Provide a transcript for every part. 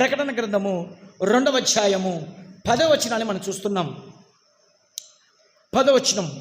ప్రకటన గ్రంథము రెండవ అధ్యాయము పదవచనాన్ని మనం చూస్తున్నాం. పదవచనం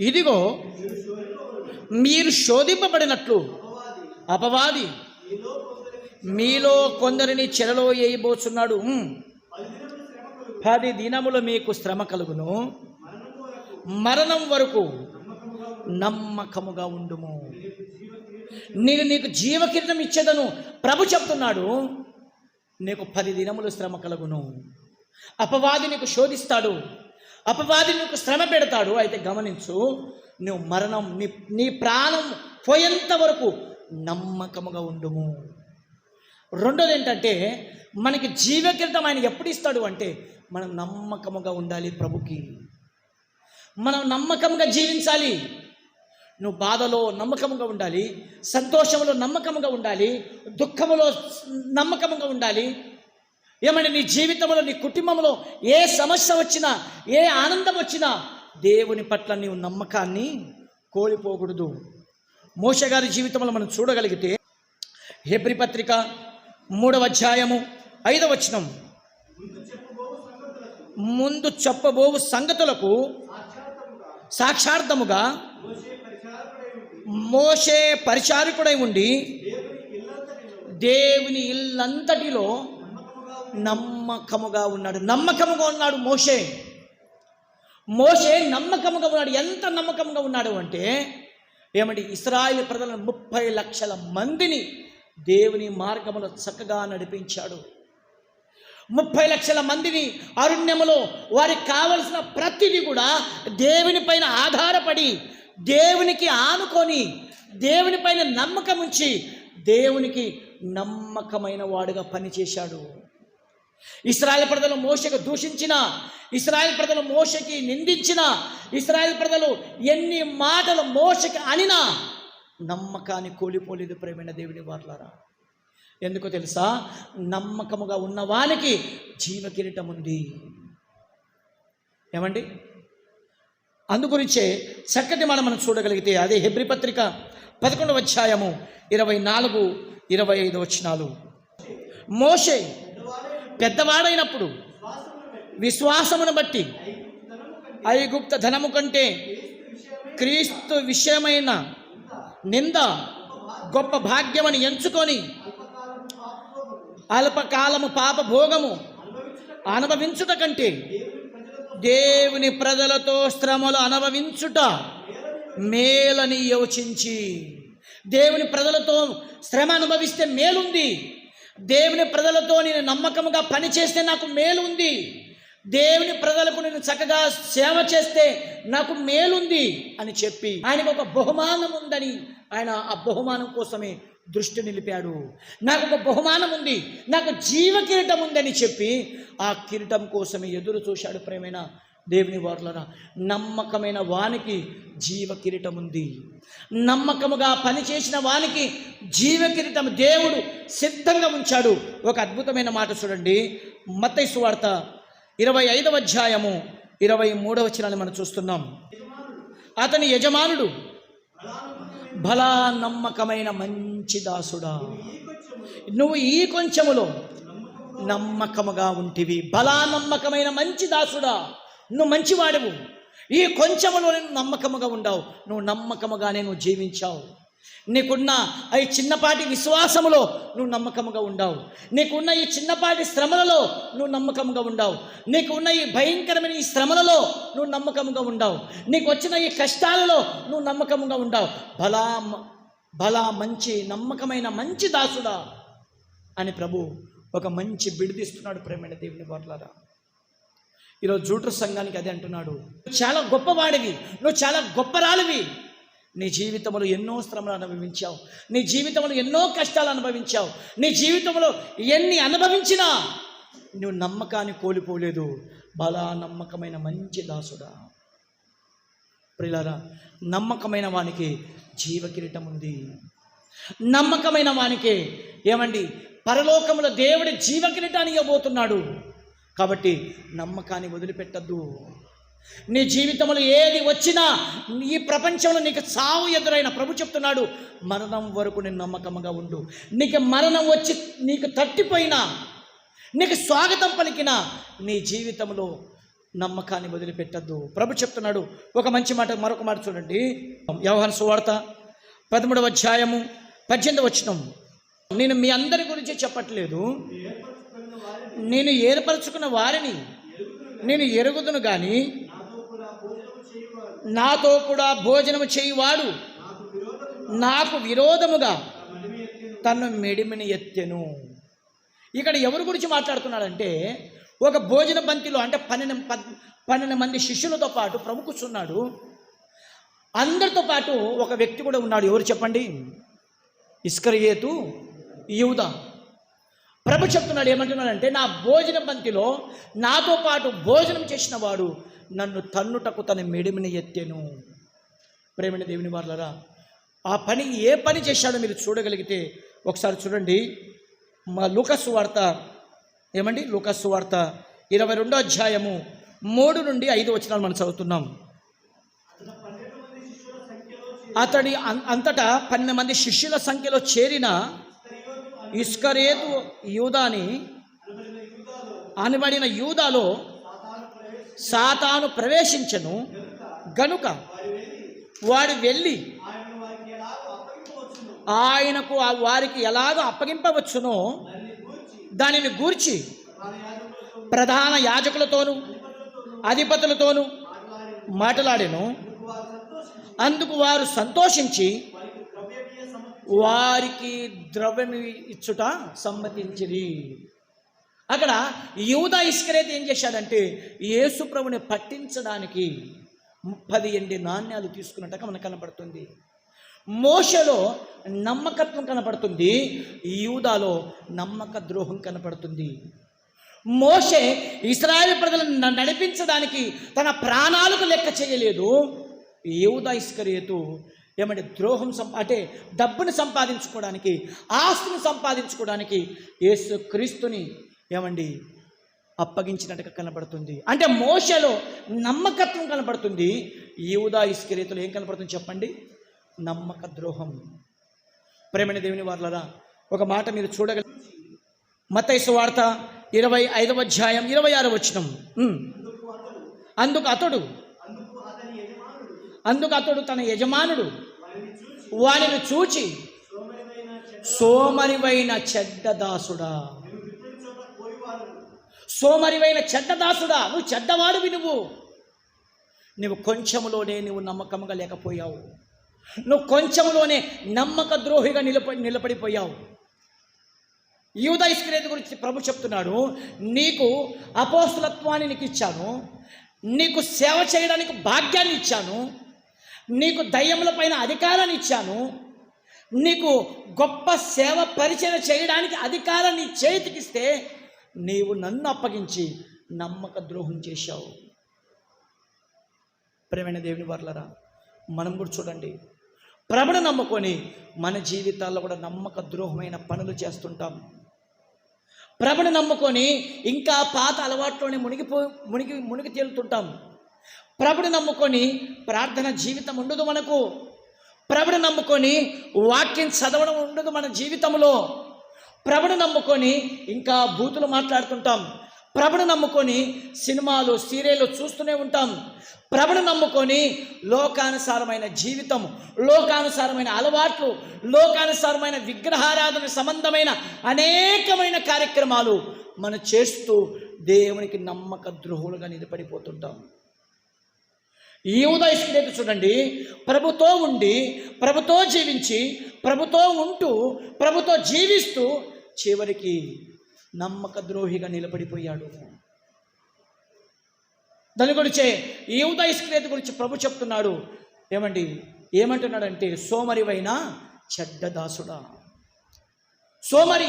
ఇదిగో మీరు శోధింపబడినట్లు అపవాది మీలో కొందరిని చెరలో వేయబోచున్నాడు పది దినములు మీకు శ్రమ కలుగును. మరణం వరకు నమ్మకముగా ఉండుము. నేను నీకు జీవకిరణం ఇచ్చేదను. ప్రభు చెప్తున్నాడు నీకు పది దినములు శ్రమ కలుగును. అపవాది నీకు శోధిస్తాడు. అపవాది నీకు శ్రమ పెడతాడు. అయితే గమనించు నువ్వు మరణం నీ నీ ప్రాణం పోయేంత వరకు నమ్మకముగా ఉండుము. రెండోది ఏంటంటే మనకి జీవకిరీటం ఆయన ఎప్పుడు ఇస్తాడు అంటే మనం నమ్మకముగా ఉండాలి ప్రభుకి. మనం నమ్మకంగా జీవించాలి. నువ్వు బాధలో నమ్మకముగా ఉండాలి సంతోషంలో నమ్మకముగా ఉండాలి దుఃఖములో నమ్మకముగా ఉండాలి. ఏమంటే నీ జీవితంలో నీ కుటుంబంలో ఏ సమస్య వచ్చినా ఏ ఆనందం వచ్చినా దేవుని పట్ల నీవు నమ్మకాన్ని కోల్పోకూడదు. మోష గారి జీవితంలో మనం చూడగలిగితే హెబ్రి పత్రిక మూడవ అధ్యాయము ఐదవ వచనం. ముందు చెప్పబోవు సంగతులకు సాక్షార్థముగా మోషే పరిచారకుడై ఉండి దేవుని ఇల్లంతటిలో నమ్మకముగా ఉన్నాడు. నమ్మకముగా ఉన్నాడు మోషే. మోషే నమ్మకముగా ఉన్నాడు. ఎంత నమ్మకంగా ఉన్నాడు అంటే ఏమంటే ఇస్రాయిల్ ప్రజలను ముప్పై లక్షల మందిని దేవుని మార్గములో చక్కగా నడిపించాడు. ముప్పై లక్షల మందిని అరణ్యములో వారికి కావలసిన ప్రతిదీ కూడా దేవుని పైన ఆధారపడి దేవునికి ఆనుకొని దేవుని పైన నమ్మకం ఉంచి దేవునికి నమ్మకమైన వాడుగా పనిచేశాడు. ఇస్రాయల్ ప్రజలు మోసకు దూషించిన ఇస్రాయల్ ప్రజలు మోసకి నిందించిన ఇస్రాయల్ ప్రజలు ఎన్ని మాటలు మోసకి అనినా నమ్మకాన్ని కోల్పోలేదు ప్రేమైన దేవుని వార్లారా. ఎందుకో తెలుసా? నమ్మకముగా ఉన్నవానికి జీవ కిరీటం ఉంది. ఏమండి? అందుగురించే చక్కటి మనం మనం చూడగలిగితే అదే హెబ్రి పత్రిక పదకొండవ అధ్యాయము ఇరవై నాలుగు ఇరవై ఐదు వచనాలు. మోషే పెద్దవాడైనప్పుడు విశ్వాసమును బట్టి ఐగుప్త ధనము కంటే క్రీస్తు విషయమైన నింద గొప్ప భాగ్యమని ఎంచుకొని అల్పకాలము పాపభోగము అనుభవించుట కంటే దేవుని ప్రజలతో శ్రమలు అనుభవించుట మేలని యోచించి దేవుని ప్రజలతో శ్రమ అనుభవిస్తే మేలుంది. దేవుని ప్రజలతో నేను నమ్మకముగా పనిచేస్తే నాకు మేలుంది. దేవుని ప్రజలకు నేను చక్కగా సేవ చేస్తే నాకు మేలుంది అని చెప్పి ఆయనకు ఒక బహుమానం ఉందని ఆయన ఆ బహుమానం కోసమే దృష్టి నిలిపాడు. నాకు ఒక బహుమానం ఉంది. నాకు జీవ కిరీటం ఉందని చెప్పి ఆ కిరీటం కోసమే ఎదురు చూశాడు ప్రేమైన దేవుని వారులరా. నమ్మకమైన వానికి జీవ కిరీటం ఉంది. నమ్మకముగా పనిచేసిన వానికి జీవ కిరీటం దేవుడు సిద్ధంగా ఉంచాడు. ఒక అద్భుతమైన మాట చూడండి. మతైసు వార్త ఇరవై ఐదవ అధ్యాయము ఇరవై మూడవ చిరాన్ని మనం చూస్తున్నాం. అతని యజమానుడు బలా నమ్మకమైన మంచి దాసుడా. నువ్వు ఈ కొంచెములో నమ్మకముగా ఉంటివి. బలా నమ్మకమైన మంచి దాసుడా. నువ్వు మంచివాడవు. ఈ కొంచెములో నమ్మకముగా ఉండవు. నువ్వు నమ్మకముగానే నువ్వు జీవించావు. నీకున్న ఈ చిన్నపాటి విశ్వాసములో నువ్వు నమ్మకముగా ఉండావు. నీకున్న ఈ చిన్నపాటి శ్రమలలో నువ్వు నమ్మకముగా ఉండావు. నీకున్న ఈ భయంకరమైన ఈ శ్రమలలో నువ్వు నమ్మకముగా ఉండావు. నీకు వచ్చిన ఈ కష్టాలలో నువ్వు నమ్మకముగా ఉండావు. బలా బలా మంచి నమ్మకమైన మంచి దాసుడా అని ప్రభు ఒక మంచి బిడిదిస్తున్నాడు ప్రేమైన దేవుని వాట్లారా ఈరోజు జూటర్ సంఘానికి అదే అంటున్నాడు. "నువ్వు చాలా గొప్పవాడివి. నువ్వు చాలా గొప్పరాలివి నీ జీవితంలో ఎన్నో శ్రమలు అనుభవించావు. నీ జీవితంలో ఎన్నో కష్టాలు అనుభవించావు. నీ జీవితంలో ఎన్ని అనుభవించినా నువ్వు నమ్మకాన్ని కోల్పోలేదు. బలా నమ్మకమైన మంచి దాసుడా. ప్రిలరా నమ్మకమైన వానికి జీవకిరీటం ఉంది. నమ్మకమైన వానికి ఏమండి? పరలోకంలో దేవుడి జీవకిరీటాన్ని ఇవ్వబోతున్నాడు. కాబట్టి నమ్మకాన్ని వదిలిపెట్టద్దు. నీ జీవితంలో ఏది వచ్చినా ఈ ప్రపంచంలో నీకు సావు ఎదురైన ప్రభు చెప్తున్నాడు మరణం వరకు నేను నమ్మకంగా ఉండు. నీకు మరణం వచ్చి నీకు తట్టిపోయినా నీకు స్వాగతం పలికిన నీ జీవితంలో నమ్మకాన్ని వదిలిపెట్టద్దు. ప్రభు చెప్తున్నాడు. ఒక మంచి మాట మరొక మాట చూడండి. వ్యవహార సువార్త పదమూడవ అధ్యాయము పద్దెనిమిది వచ్చినం నేను మీ అందరి గురించి చెప్పట్లేదు. నేను ఏర్పరచుకున్న వారిని నేను ఎరుగుదును కానీ నాతో కూడా భోజనము చేయువాడు నాకు విరోధముగా తను మెడిమిని ఎత్తెను. ఇక్కడ ఎవరి గురించి మాట్లాడుతున్నాడంటే ఒక భోజన బంతిలో అంటే పన్నెండు పన్నెండు మంది శిష్యులతో పాటు ప్రభు కూర్చున్నాడు. అందరితో పాటు ఒక వ్యక్తి కూడా ఉన్నాడు. ఎవరు చెప్పండి? ఇస్కరియేతు యూదా. ప్రభు చెప్తున్నాడు ఏమంటున్నాడంటే నా భోజన బంతిలో నాతో పాటు భోజనం చేసిన వాడు నన్ను తన్నుటకు తన మెడిమిని ఎత్తెను. ప్రేమని దేవుని వాళ్ళరా ఆ పని ఏ పని చేశాడో మీరు చూడగలిగితే ఒకసారి చూడండి. మా లూకస్సు వార్త ఏమండి? లూకస్సు వార్త ఇరవై రెండో అధ్యాయము మూడు నుండి ఐదు వచనాలు మనం చదువుతున్నాం. అతడి అం- అంతటా పన్నెండు మంది శిష్యుల సంఖ్యలో చేరిన ఇస్కరేతు యూదాని అనబడిన యూదాలో సాతాను ప్రవేశించను. గనుక వాడు వెళ్ళి ఆయనకు ఆ వారికి ఎలాగో అప్పగింపవచ్చునో దానిని గూర్చి ప్రధాన యాజకులతోనూ అధిపతులతోనూ మాట్లాడెను. అందుకు వారు సంతోషించి వారికి ద్రవ్యం ఇచ్చుట సమ్మతించిరి. అక్కడ యూద ఇస్కరేత్ ఏం చేశాడంటే యేసు ప్రభుని పట్టించడానికి ముప్పది ఎండి నాణ్యాలు తీసుకున్నట్టుగా మనకు కనపడుతుంది. మోషలో నమ్మకత్వం కనపడుతుంది యూదాలో నమ్మక ద్రోహం కనపడుతుంది. మోషే ఇస్రాయల్ ప్రజలను నడిపించడానికి తన ప్రాణాలకు లెక్క చేయలేదు. యూదా ఇస్కరేతు ఏమంటే ద్రోహం సం అంటే డబ్బుని సంపాదించుకోవడానికి ఆస్తిని సంపాదించుకోవడానికి యేసు క్రీస్తుని ఏమండి అప్పగించినట్టుగా కనబడుతుంది. అంటే మోషలో నమ్మకత్వం కనబడుతుంది. యూదా ఇస్కరియతులు ఏం కనబడుతుంది చెప్పండి? నమ్మక ద్రోహం. ప్రేమణ దేవుని వాళ్ళరా ఒక మాట మీరు చూడగల మతైసు వార్త ఇరవై ఐదవ అధ్యాయం ఇరవై ఆరు వచ్చినం అందుకు అతడు అందుకు అతడు తన యజమానుడు వారిని చూచి సోమరివైన చెడ్డదాసుడా సోమరివైన చెడ్డదాసుడా నువ్వు చెడ్డవాడు నువ్వు. నువ్వు కొంచెంలోనే నువ్వు నమ్మకంగా లేకపోయావు. నువ్వు కొంచెంలోనే నమ్మక ద్రోహిగా నిలబడి నిలబడిపోయావు. యూద ఇస్క్రేత్ గురించి ప్రభు చెప్తున్నాడు నీకు అపోస్తులత్వాన్ని నీకు ఇచ్చాను. నీకు సేవ చేయడానికి భాగ్యాన్ని ఇచ్చాను. నీకు దయ్యముల పైన అధికారాన్ని ఇచ్చాను. నీకు గొప్ప సేవ పరిచయం చేయడానికి అధికారాన్ని చేతికిస్తే నీవు నన్ను అప్పగించి నమ్మక ద్రోహం చేశావు. ప్రేమైన దేవుని వర్లరా మనం కూడా చూడండి. ప్రభుని నమ్ముకొని మన జీవితాల్లో కూడా నమ్మక ద్రోహమైన పనులు చేస్తుంటాం. ప్రభుని నమ్ముకొని ఇంకా పాత అలవాట్లోనే మునిగిపో మునిగి మునిగి తేలుతుంటాం. ప్రభుని నమ్ముకొని ప్రార్థన జీవితం ఉండదు మనకు. ప్రభుని నమ్ముకొని వాక్యం చదవడం ఉండదు మన జీవితంలో ప్రభుని నమ్ముకొని ఇంకా బూతులు మాట్లాడుతుంటాం. ప్రభుని నమ్ముకొని సినిమాలు సీరియళ్ళు చూస్తూనే ఉంటాం. ప్రభుని నమ్ముకొని లోకానుసారమైన జీవితం లోకానుసారమైన అలవాట్లు లోకానుసారమైన విగ్రహారాధన సంబంధమైన అనేకమైన కార్యక్రమాలు మనం చేస్తూ దేవునికి నమ్మక ద్రోహులుగా నిలబడిపోతుంటాం. ఈ ఉదయస్కుడైతే చూడండి. ప్రభుతో ఉండి ప్రభుతో జీవించి ప్రభుతో ఉంటూ ప్రభుతో జీవిస్తూ చివరికి నమ్మక ద్రోహిగా నిలబడిపోయాడు. దాని గురించే ఈ ఉదయస్క్రేత గురించి ప్రభు చెప్తున్నాడు. ఏమండి? ఏమంటున్నాడంటే సోమరివైన చెడ్డదాసుడా సోమరి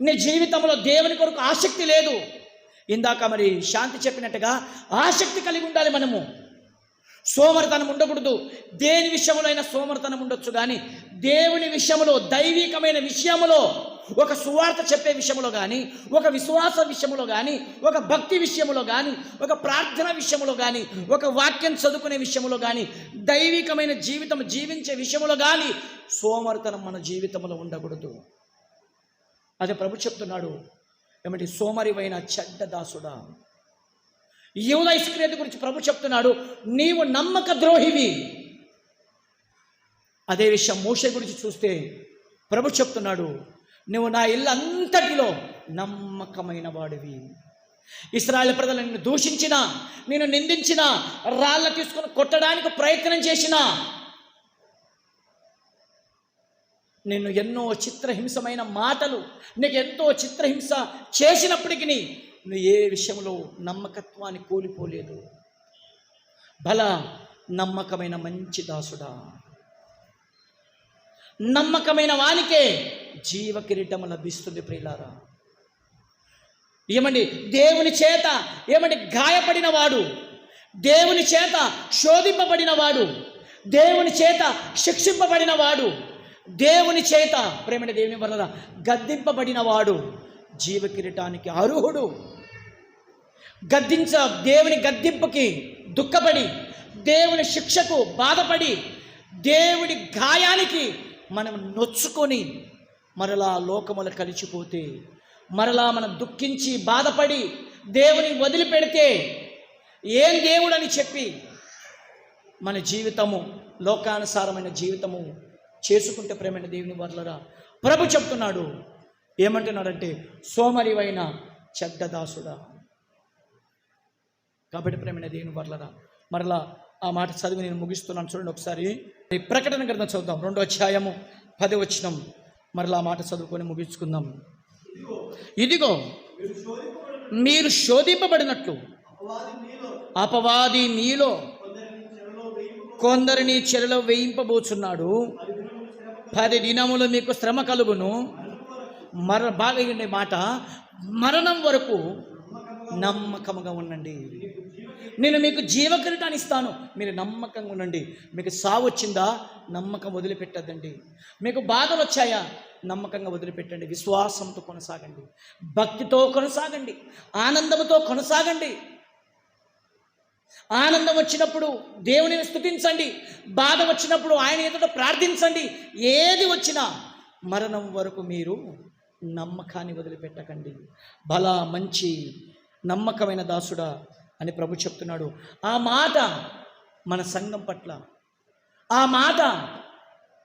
నీ జీవితంలో దేవుని కొరకు ఆసక్తి లేదు. ఇందాక మరి శాంతి చెప్పినట్టుగా ఆసక్తి కలిగి ఉండాలి మనము. సోమరితనం ఉండకూడదు. దేని విషయంలో అయినా సోమరితనం ఉండొచ్చు కానీ దేవుని విషయంలో దైవికమైన విషయంలో ఒక సువార్త చెప్పే విషయంలో కానీ ఒక విశ్వాస విషయంలో కానీ ఒక భక్తి విషయంలో కానీ ఒక ప్రార్థన విషయంలో కానీ ఒక వాక్యం చదువుకునే విషయంలో కానీ దైవికమైన జీవితం జీవించే విషయంలో కానీ సోమరితనం మన జీవితంలో ఉండకూడదు. అదే ప్రభు చెప్తున్నాడు. ఏమిటి? సోమరివైన చెడ్డ దాసుడా. యువత ఇస్క్రేత గురించి ప్రభు చెప్తున్నాడు నీవు నమ్మక ద్రోహివి. అదే విషయం మోషే గురించి చూస్తే ప్రభు చెప్తున్నాడు నువ్వు నా ఇల్లు అంతటిలో నమ్మకమైన వాడివి. ఇస్రాయల్ ప్రజలు నిన్ను దూషించిన నేను నిందించిన రాళ్ళ తీసుకొని కొట్టడానికి ప్రయత్నం చేసిన నిన్ను ఎన్నో చిత్రహింసమైన మాటలు నీకు ఎంతో చిత్రహింస చేసినప్పటికీ నువ్వు ఏ విషయంలో నమ్మకత్వాన్ని కోల్పోలేదు. బల నమ్మకమైన మంచి దాసుడా. నమ్మకమైన వానికే జీవ కిరీటం లభిస్తుంది ప్రియులారా. ఏమండి దేవుని చేత ఏమండి గాయపడిన వాడు? దేవుని చేత శోధింపబడిన వాడు? దేవుని చేత శిక్షింపబడిన వాడు? దేవుని చేత ప్రేమని దేవుని వల్ల గద్దింపబడిన వాడు? జీవ కిరీటానికి అర్హుడు. గద్దించ దేవుని గద్దింపుకి దుఃఖపడి దేవుని శిక్షకు బాధపడి దేవుడి గాయానికి మనం నొచ్చుకొని మరలా లోకములు కలిసిపోతే మరలా మనం దుఃఖించి బాధపడి దేవుని వదిలిపెడితే ఏం దేవుడు అని చెప్పి మన జీవితము లోకానుసారమైన జీవితము చేసుకుంటే ప్రేమైన దేవుని వర్లరా ప్రభు చెప్తున్నాడు ఏమంటున్నాడంటే సోమరివైన చెడ్డదాసుడా. కాబట్టి ప్రేమైన దేవుని వర్లరా మరలా ఆ మాట చదివి నేను ముగిస్తున్నాను. చూడండి ఒకసారి. ప్రకటన గ్రంథం చదువుదాం. రెండో అధ్యాయము పది వచ్చినం మరలా ఆ మాట చదువుకొని ముగించుకుందాం. ఇదిగో మీరు శోధింపబడినట్లు అపవాది మీలో కొందరిని చెరలో వేయింపబోచున్నాడు. పది దినములు మీకు శ్రమ కలుగును. మర బాగా ఉండే మాట మరణం వరకు నమ్మకముగా ఉండండి. నేను మీకు జీవకిరీటాన్ని ఇస్తాను. మీరు నమ్మకంగా ఉండండి. మీకు సావు వచ్చిందా? నమ్మకం వదిలిపెట్టద్దండి. మీకు బాధలు వచ్చాయా? నమ్మకంగా వదిలిపెట్టండి. విశ్వాసంతో కొనసాగండి. భక్తితో కొనసాగండి. ఆనందంతో కొనసాగండి. ఆనందం వచ్చినప్పుడు దేవునిని స్థుతించండి బాధ వచ్చినప్పుడు ఆయన ఎదుట ప్రార్థించండి. ఏది వచ్చినా మరణం వరకు మీరు నమ్మకాన్ని వదిలిపెట్టకండి. బల మంచి నమ్మకమైన దాసుడా అని ప్రభు చెప్తున్నాడు. ఆ మాట మన సంఘం పట్ల ఆ మాట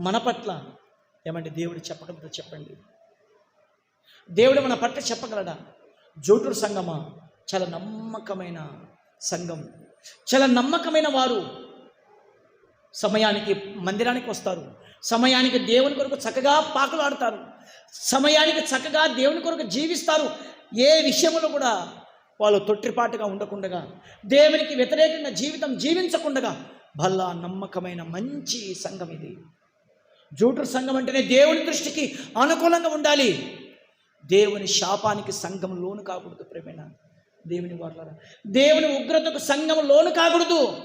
మన పట్ల ఏమంటే దేవుడు చెప్పగలరా చెప్పండి? దేవుడు మన పట్ల చెప్పగలడా? జోటుడు సంఘమా? చాలా నమ్మకమైన సంఘం. చాలా నమ్మకమైన వారు. సమయానికి మందిరానికి వస్తారు. సమయానికి దేవుని కొరకు చక్కగా పాకులాడతారు. సమయానికి చక్కగా దేవుని కొరకు జీవిస్తారు. ఏ విషయంలో కూడా వాళ్ళు తొట్టిపాటుగా ఉండకుండగా దేవునికి వ్యతిరేకంగా జీవితం జీవించకుండగా భల్లా నమ్మకమైన మంచి సంఘం ఇది. జూటర్ సంఘం అంటేనే దేవుని దృష్టికి అనుకూలంగా ఉండాలి. దేవుని శాపానికి సంఘం లోను కాకూడదు ప్రేమేణ దేవుని వాళ్ళ దేవుని ఉగ్రతకు సంఘం లోను కాకూడదు.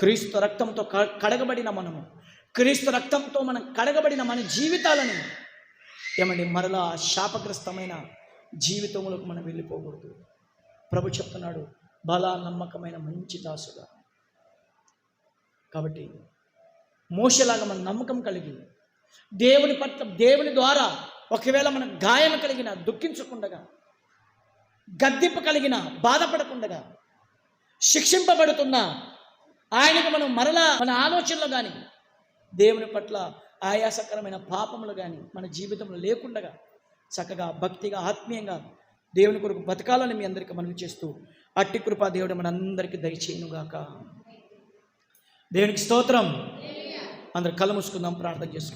క్రీస్తు రక్తంతో క- కడగబడిన మనము. క్రీస్తు రక్తంతో మనం కడగబడిన మన జీవితాలను ఏమండి మరలా శాపగ్రస్తమైన జీవితంలోకి మనం వెళ్ళిపోకూడదు. ప్రభు చెప్తున్నాడు బలా నమ్మకమైన మంచి దాసుగా. కాబట్టి మోసలాగా మన నమ్మకం కలిగి దేవుని పట్ల దేవుని ద్వారా ఒకవేళ మనం గాయం కలిగిన దుఃఖించకుండగా గద్దింపు కలిగిన బాధపడకుండగా శిక్షింపబడుతున్నా ఆయనకు మనం మరలా మన ఆలోచనలు కానీ దేవుని పట్ల ఆయాసకరమైన పాపములు కానీ మన జీవితంలో లేకుండగా చక్కగా భక్తిగా ఆత్మీయంగా దేవుని కొరకు బతకాలని మీ అందరికీ మనవి చేస్తూ అట్టి కృపా దేవుడు మనందరికీ దయచేయనుగాక. దేవునికి స్తోత్రం. అందరు కళ్ళు మూసుకుందాం ప్రార్థన చేసుకుందాం.